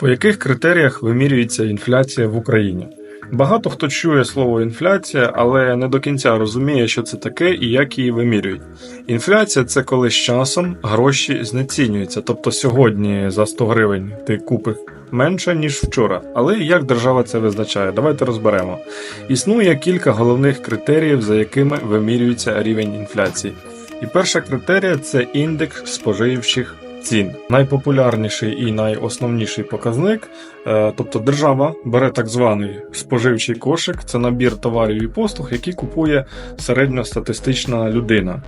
По яких критеріях вимірюється інфляція в Україні? Багато хто чує слово інфляція, але не до кінця розуміє, що це таке і як її вимірюють. Інфляція це коли з часом гроші знецінюються. Тобто сьогодні за 100 гривень ти купиш менше, ніж вчора. Але як держава це визначає? Давайте розберемо. Існує кілька головних критеріїв, за якими вимірюється рівень інфляції. І перша критерія це індекс споживчих цін. Найпопулярніший і найосновніший показник, е, тобто держава бере так званий споживчий кошик, це набір товарів і послуг, які купує середньостатистична людина.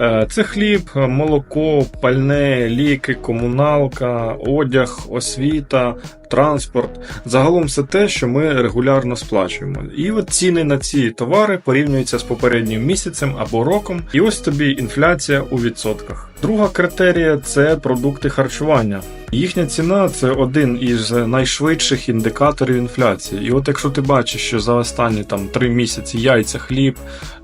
Е, Це хліб, молоко, пальне, ліки, комуналка, одяг, освіта, транспорт. Загалом все те, що ми регулярно сплачуємо. І от ціни на ці товари порівнюються з попереднім місяцем або роком, і ось тобі інфляція у відсотках. Друга критерія це продукти харчування. Їхня ціна це один із найшвидших індикаторів інфляції. І от якщо ти бачиш, що за останні там три місяці яйця, хліб,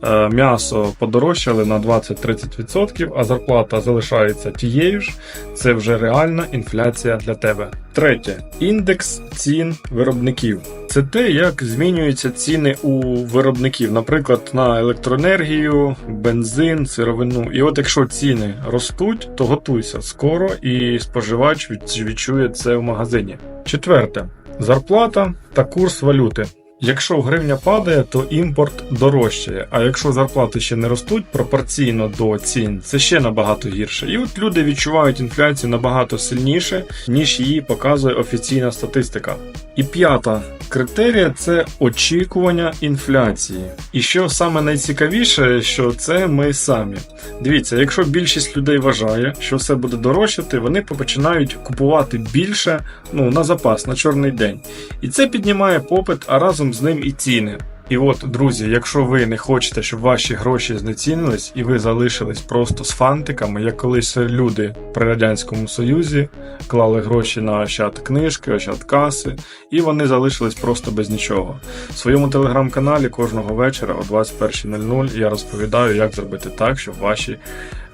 е, м'ясо подорожчали на 20-30%, а зарплата залишається тією ж, це вже реальна інфляція для тебе. Третє індекс цін виробників. Це те, як змінюються ціни у виробників, наприклад, на електроенергію, бензин, сировину. І от якщо ціни ростуть, то готуйся скоро і споживач відчує це в магазині. Четверте зарплата та курс валюти. Якщо гривня падає, то імпорт дорожчає. А якщо зарплати ще не ростуть пропорційно до цін, це ще набагато гірше. І от люди відчувають інфляцію набагато сильніше, ніж її показує офіційна статистика. І п'ята критерія це очікування інфляції. І що саме найцікавіше, що це ми самі. Дивіться, якщо більшість людей вважає, що все буде дорожчати, вони починають купувати більше ну, на запас, на чорний день. І це піднімає попит, а з ним і ціни. І от, друзі, якщо ви не хочете, щоб ваші гроші знецінились і ви залишились просто з фантиками, як колись люди при радянському союзі клали гроші на ощад книжки, ощад каси, і вони залишились просто без нічого. В своєму телеграм-каналі кожного вечора о 21.00 я розповідаю, як зробити так, щоб ваші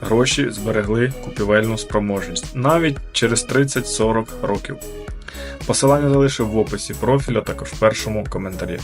гроші зберегли купівельну спроможність навіть через 30-40 років. Посилання залишив в описі профіля, також в першому коментарі.